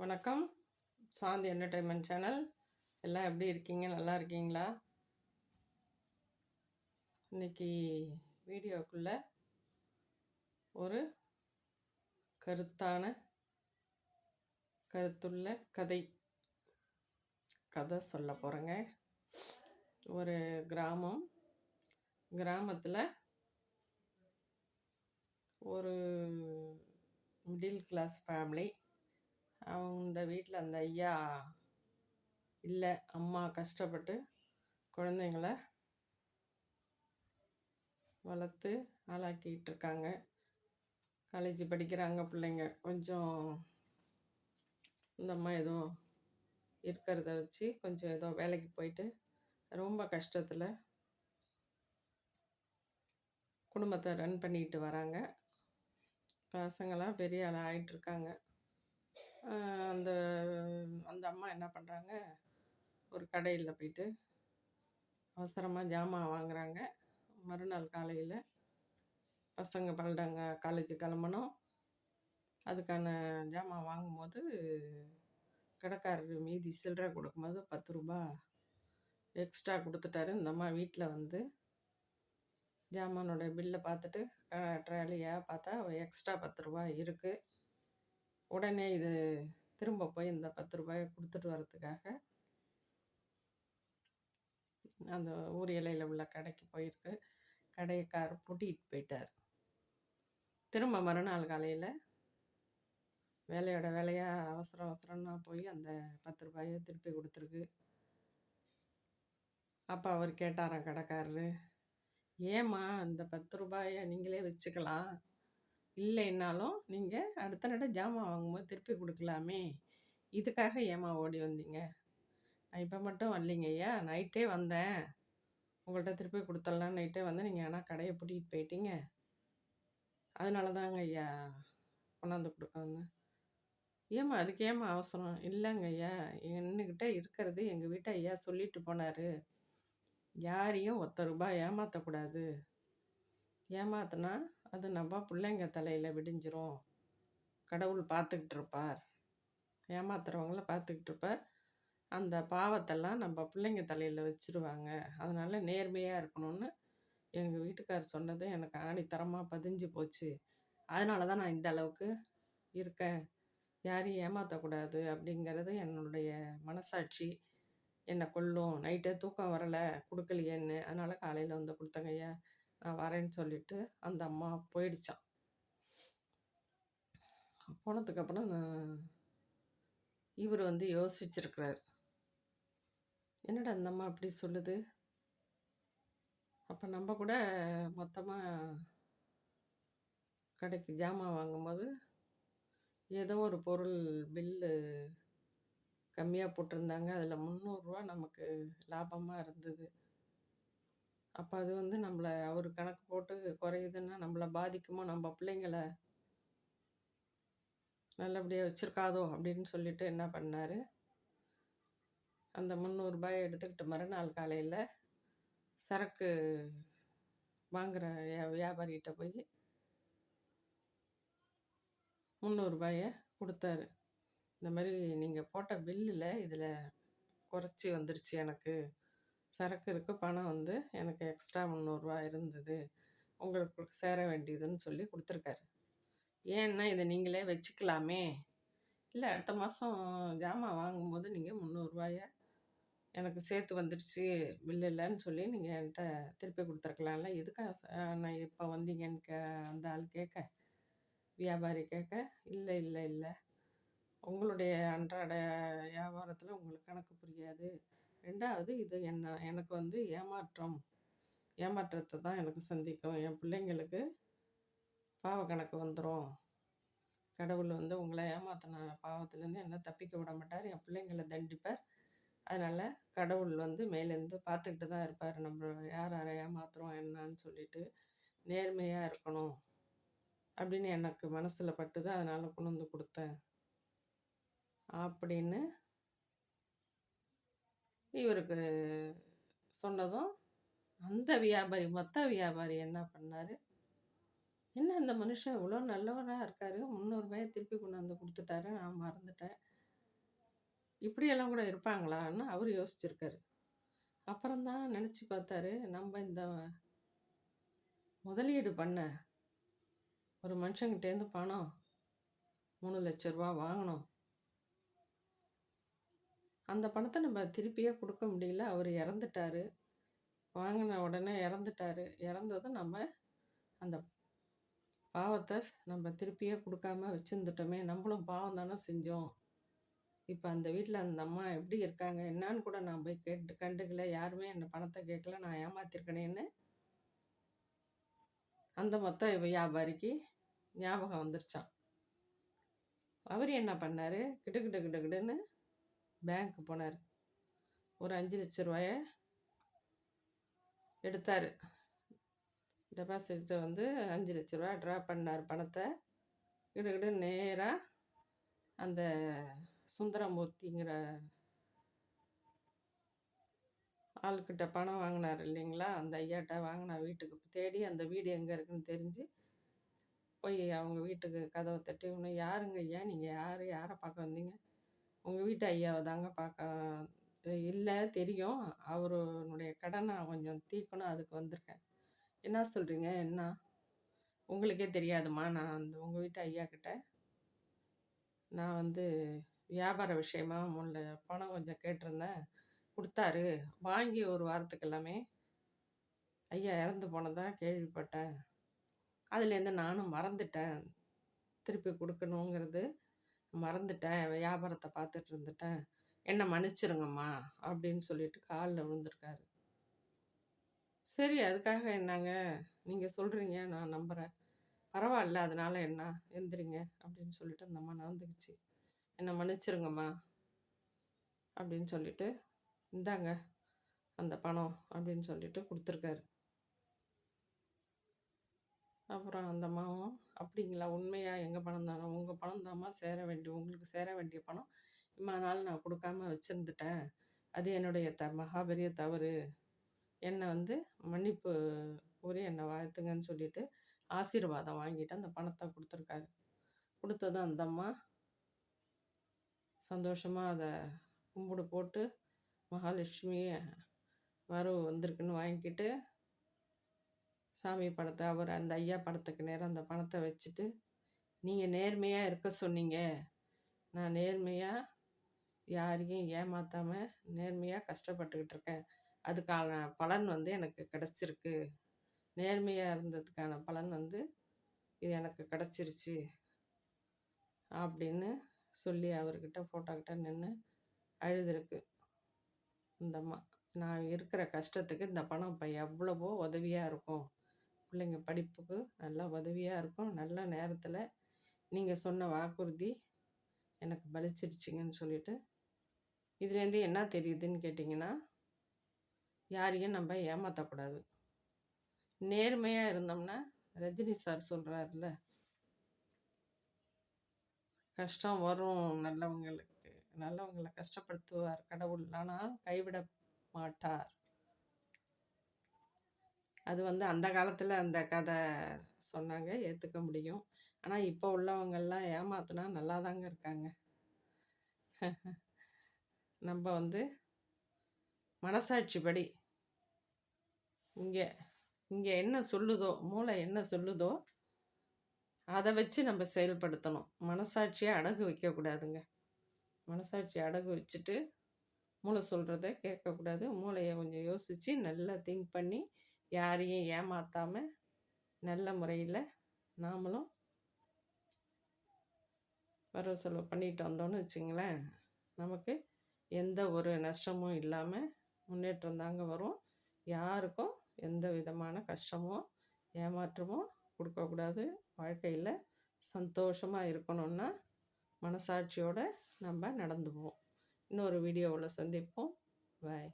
வணக்கம். சாந்தி entertainment channel எல்லாம் எப்படி இருக்கீங்க? நல்லா இருக்கீங்களா? இன்னைக்கு வீடியோக்குள்ள ஒரு கருத்தான கருத்துள்ள கதை கதை சொல்ல போகிறேங்க ஒரு கிராமம். கிராமத்தில் ஒரு மிடில் கிளாஸ் ஃபேமிலி அவங்க வீட்டில் அந்த ஐயா இல்லை அம்மா கஷ்டப்பட்டு குழந்தைங்கள வளர்த்து ஆளாக்கிட்டு இருக்காங்க காலேஜ் படிக்கிறாங்க பிள்ளைங்க. கொஞ்சம் இந்த அம்மா ஏதோ இருக்கிறத வச்சு கொஞ்சம் ஏதோ வேலைக்கு போயிட்டு ரொம்ப கஷ்டத்தில் குடும்பத்தை ரன் பண்ணிக்கிட்டு வராங்க. பசங்களாம் பெரிய ஆள் ஆகிட்டுருக்காங்க அந்த அந்த அம்மா என்ன பண்ணுறாங்க ஒரு கடையில் போயிட்டு அவசரமாக ஜாமான் வாங்குகிறாங்க மறுநாள் காலையில் பசங்க பல்லடங்க காலேஜ் கிளம்பணும். அதுக்கான ஜாமான் வாங்கும்போது கடைக்காரர் மீதி சில்லறை கொடுக்கும்போது பத்து ரூபா எக்ஸ்ட்ரா கொடுத்துட்டாரு. இந்த அம்மா வீட்டில் வந்து ஜாமானோட பில்லை பார்த்துட்டு ட்ராலியாக பார்த்தா எக்ஸ்ட்ரா பத்து ரூபா இருக்குது உடனே இது திரும்ப போய் இந்த பத்து ரூபாயை கொடுத்துட்டு வர்றதுக்காக அந்த ஊர் இலையில் உள்ள கடைக்கு போயிருக்கு. கடைக்கார் பூட்டிகிட்டு போயிட்டார். திரும்ப மறுநாள் காலையில் வேலையோட வேலையாக அவசர அவசரம்னா போய் அந்த பத்து ரூபாயை திருப்பி கொடுத்துருக்கு. அப்போ அவர் கேட்டாராம் கடைக்காரரு ஏம்மா அந்த பத்து ரூபாயை நீங்களே வச்சுக்கலாம். இல்லைன்னாலும் நீங்கள் அடுத்த நட ஜாமான் வாங்கும்போது திருப்பி கொடுக்கலாமே. இதுக்காக ஏமா ஓடி வந்தீங்க? நான் இப்போ மட்டும் வரலீங்க ஐயா. நைட்டே வந்தேன். உங்கள்கிட்ட திருப்பி கொடுத்துடலாம் நைட்டே வந்தேன். நீங்கள் ஆனால் கடையை பூட்டிகிட்டு போயிட்டீங்க. அதனால தாங்க ஐயா கொண்டாந்து கொடுக்க வந்தேன் ஏம்மா அதுக்கு ஏம்மா அவசரம்? இல்லைங்க ஐயா. என்னக்கிட்ட இருக்கிறது எங்கள் வீட்டை ஐயா சொல்லிட்டு போனார். யாரையும் ஒத்த ரூபாய் ஏமாற்றக்கூடாது ஏமாத்தினா அது நம்ம பிள்ளைங்க தலையில் விடிஞ்சிரும். கடவுள் பார்த்துக்கிட்டு இருப்பார் ஏமாத்துறவங்கள பார்த்துக்கிட்டு இருப்பார் அந்த பாவத்தெல்லாம் நம்ம பிள்ளைங்க தலையில் வச்சுருவாங்க. அதனால் நேர்மையாக இருக்கணும்னு எங்கள் வீட்டுக்கார் சொன்னது எனக்கு ஆணித்தரமாக பதிஞ்சு போச்சு. அதனால தான் நான் இந்த அளவுக்கு இருக்கேன். யாரையும் ஏமாற்றக்கூடாது அப்படிங்கிறது என்னுடைய மனசாட்சி. என்னை கொல்லும். நைட்டே தூக்கம் வரலை கொடுக்கலையேன்னு. அதனால் காலையில் வந்து கொடுத்தங்கய்யா நான் வரேன்னு சொல்லிட்டு அந்த அம்மா போயிடுச்சான் போனதுக்கப்புறம் இவர் வந்து யோசிச்சிருக்கிறார். என்னடா அந்த அம்மா அப்படி சொல்லுது? அப்போ நம்ம கூட மொத்தமாக கடைக்கு ஜாமான் வாங்கும்போது ஏதோ ஒரு பொருள் பில்லு கம்மியாக போட்டிருந்தாங்க. அதில் முந்நூறுரூவா நமக்கு லாபமாக இருந்தது. அப்போ அது வந்து நம்மளை அவர் கணக்கு போட்டு குறையுதுன்னா நம்மளை பாதிக்குமோ? நம்ம பிள்ளைங்கள நல்லபடியாக வச்சுருக்காதோ? அப்படின்னு சொல்லிட்டு என்ன பண்ணார்? அந்த முந்நூறுபாயை எடுத்துக்கிட்டு மறுநாள் காலையில் சரக்கு வாங்குகிற வியாபாரிகிட்ட போய் முந்நூறுபாயை கொடுத்தாரு. இந்த மாதிரி நீங்கள் போட்ட பில்லில் இதில் குறைச்சி வந்துருச்சு எனக்கு. சரக்கு இருக்குது பணம் வந்து எனக்கு எக்ஸ்ட்ரா முந்நூறுரூவா இருந்தது. உங்களுக்கு சேர வேண்டியதுன்னு சொல்லி கொடுத்துருக்காரு. ஏன்னா இதை நீங்களே வச்சுக்கலாமே. இல்லை அடுத்த மாதம் ஜாமான் வாங்கும்போது நீங்கள் முந்நூறுரூவாய எனக்கு சேர்த்து வந்துடுச்சு பில்லு இல்லைன்னு சொல்லி நீங்கள் என்கிட்ட திருப்பி கொடுத்துருக்கலாம்ல எதுக்காக நான் இப்போ வந்தீங்கன்னு கே அந்த ஆள் கேட்க வியாபாரி கேட்க இல்லை இல்லை இல்லை. உங்களுடைய அன்றாட வியாபாரத்தில் உங்களுக்கு கணக்கு புரியாது. ரெண்டாவது இது என்ன எனக்கு வந்து ஏமாற்றம். ஏமாற்றத்தை தான் எனக்கு சந்திக்கும். என் பிள்ளைங்களுக்கு பாவ கணக்கு வந்துடும் கடவுள் வந்து உங்களை ஏமாத்தின பாவத்துலேருந்து என்ன தப்பிக்க விட மாட்டார். என் பிள்ளைங்களை தண்டிப்பார். அதனால் கடவுள் வந்து மேலேருந்து பார்த்துக்கிட்டு தான் இருப்பார். நம்ம யார் யாரை ஏமாத்துறோம் என்னன்னு சொல்லிட்டு நேர்மையாக இருக்கணும் அப்படின்னு எனக்கு மனசில் பட்டுது. அதனால் கொண்டு வந்து கொடுத்தேன். அப்படின்னு இவருக்கு சொன்னதும் அந்த வியாபாரி மொத்த வியாபாரி என்ன பண்ணார்? என்ன இந்த மனுஷன் இவ்வளோ நல்லவராக இருக்கார்? முந்நூறுபாயை திருப்பி கொண்டு வந்து கொடுத்துட்டாரு. நான் மறந்துட்டேன். இப்படியெல்லாம் கூட இருப்பாங்களான்னு அவர் யோசிச்சிருக்காரு. அப்புறம்தான் நினச்சி பார்த்தாரு நம்ம இந்த முதலீடு பண்ண ஒரு மனுஷங்கிட்டேருந்து பணம் மூணு லட்ச ரூபா வாங்கினோம் அந்த பணத்தை நம்ம திருப்பியே கொடுக்க முடியல. அவர் இறந்துட்டாரு. வாங்கின உடனே இறந்துட்டாரு. இறந்ததும் நம்ம அந்த பாவத்தை நம்ம திருப்பியே கொடுக்காம வச்சுருந்துட்டோமே. நம்மளும் பாவம் தானே செஞ்சோம். இப்போ அந்த வீட்டில் அந்த அம்மா எப்படி இருக்காங்க? என்னான்னு கூட நான் போய் கேட்டு கண்டுக்கல. யாருமே என்னை பணத்தை கேட்கல. நான் ஏமாத்திருக்கனேன்னு அந்த மொத்த வியாபாரிக்கு ஞாபகம் வந்துருச்சான் அவர் என்ன பண்ணார்? கிட்டு கிட்டு கிட்டு கிட்டுன்னு பேங்க்கு போனார். ஒரு அஞ்சு லட்ச ரூபாய எடுத்தார். டெபாசிட்டை வந்து அஞ்சு லட்ச ரூபா ட்ரா பண்ணார். பணத்தை கிட்டக்கிட்ட நேராக அந்த சுந்தரமூர்த்திங்கிற ஆள்கிட்ட பணம் வாங்கினார் இல்லைங்களா? அந்த ஐயாட்ட வாங்கினா வீட்டுக்கு தேடி அந்த வீடு எங்கே இருக்குன்னு தெரிஞ்சு போய் அவங்க வீட்டுக்கு கதவை தட்டி இன்னும் யாருங்க ஐயா? நீங்கள் யார்? யாரை பார்க்க வந்தீங்க? உங்கள் வீட்டு ஐயாவை தாங்க பார்க்க இல்லை தெரியும். அவருடைய கடனை கொஞ்சம் தீர்க்கணும் அதுக்கு வந்திருக்கேன். என்ன சொல்கிறீங்க என்ன? உங்களுக்கே தெரியாதுமா நான் அந்த உங்கள் வீட்டு ஐயா கிட்ட நான் வந்து வியாபார விஷயமா முன்ன பணம் கொஞ்சம் கேட்டிருந்தேன். கொடுத்தாரு. வாங்கி ஒரு வாரத்துக்கு எல்லாமே ஐயா இறந்து போனதாக கேள்விப்பட்டேன். அதுலேருந்து நானும் மறந்துட்டேன். திருப்பி கொடுக்கணுங்கிறது. மறந்துட்டேன் வியாபாரத்தை பார்த்துட்டு இருந்துட்டேன். என்னை மன்னிச்சிருங்கம்மா அப்படின்னு சொல்லிட்டு காலில் விழுந்திருக்காரு. சரி அதுக்காக என்னங்க? நீங்கள் சொல்கிறீங்க நான் நம்புகிறேன் பரவாயில்ல அதனால் என்ன? எந்திரிங்க அப்படின்னு சொல்லிட்டு அந்த அம்மா நடந்துக்குச்சு. என்னை மன்னிச்சிருங்கம்மா அப்படின்னு சொல்லிட்டு இந்தாங்க அந்த பணம் அப்படின்னு சொல்லிட்டு கொடுத்துருக்காரு. அப்புறம் அந்த அம்மாவும் அப்படிங்களா? உண்மையா? எங்கள் பணம் தானே? உங்கள் பணம் தாம்மா சேர வேண்டிய உங்களுக்கு சேர வேண்டிய பணம். இம்மா நாள் நான் கொடுக்காம வச்சுருந்துட்டேன். அது என்னுடைய த மகா பெரிய தவறு. என்னை வந்து மன்னிப்பு கூறி என்னை வாழ்த்துங்கன்னு சொல்லிட்டு ஆசீர்வாதம் வாங்கிட்டு அந்த பணத்தை கொடுத்துருக்காரு. கொடுத்ததும் அந்த அம்மா சந்தோஷமாக அதை கும்பிடு போட்டு மகாலட்சுமி வரவு வந்திருக்குன்னு வாங்கிக்கிட்டு சாமி படத்தை அவர் அந்த ஐயா படத்துக்கு நேரம் அந்த பணத்தை வச்சுட்டு நீங்கள் நேர்மையாக இருக்க சொன்னீங்க. நான் நேர்மையாக யாரையும் ஏமாற்றாமல் நேர்மையாக கஷ்டப்பட்டுக்கிட்டு இருக்கேன். அதுக்கான பலன் வந்து எனக்கு கிடச்சிருக்கு. நேர்மையாக இருந்ததுக்கான பலன் வந்து இது எனக்கு கிடச்சிருச்சு. அப்படின்னு சொல்லி அவர்கிட்ட ஃபோட்டோக்கிட்ட நின்று அழுதுருக்கு. இந்த அம்மா நான் இருக்கிற கஷ்டத்துக்கு இந்த பணம் இப்போ எவ்வளவோ உதவியாக இருக்கும். பிள்ளைங்க படிப்புக்கு நல்லா உதவியாக இருக்கும். நல்ல நேரத்தில் நீங்கள் சொன்ன வாக்குறுதி எனக்கு பலிச்சிருச்சிங்கன்னு சொல்லிட்டு இதுலேருந்து என்ன தெரியுதுன்னு கேட்டிங்கன்னா யாரையும் நம்ம ஏமாற்றக்கூடாது நேர்மையாக இருந்தோம்னா ரஜினி சார் சொல்கிறாருல கஷ்டம் வரும் நல்லவங்களுக்கு. நல்லவங்களை கஷ்டப்படுத்துவார் கடவுள். ஆனால் கைவிட மாட்டார் அது வந்து அந்த காலத்தில் அந்த கதை சொன்னாங்க ஏற்றுக்க முடியும். ஆனால் இப்போ உள்ளவங்கெல்லாம் ஏமாத்தினா நல்லா தாங்க இருக்காங்க. நம்ம வந்து மனசாட்சிப்படி இங்கே இங்கே என்ன சொல்லுதோ மூளை என்ன சொல்லுதோ அதை வச்சு நம்ம செயல்படுத்தணும். மனசாட்சியை அடகு வைக்கக்கூடாதுங்க. மனசாட்சி அடகு வச்சுட்டு மூளை சொல்கிறத கேட்கக்கூடாது. மூளையை கொஞ்சம் யோசித்து நல்லா திங்க் பண்ணி யாரையும் ஏமாற்றாமல் நல்ல முறையில் நாமளும் வரவு செலவு பண்ணிட்டு வந்தோன்னு வச்சுங்களேன். நமக்கு எந்த ஒரு நஷ்டமும் இல்லாமல் முன்னேற்றம் தாங்க வரும். யாருக்கும் எந்த விதமான கஷ்டமோ ஏமாற்றமோ கொடுக்கக்கூடாது வாழ்க்கையில் சந்தோஷமாக இருக்கணும்னா மனசாட்சியோடு நம்ம நடந்துவோம் இன்னொரு வீடியோவில் சந்திப்போம். பாய்.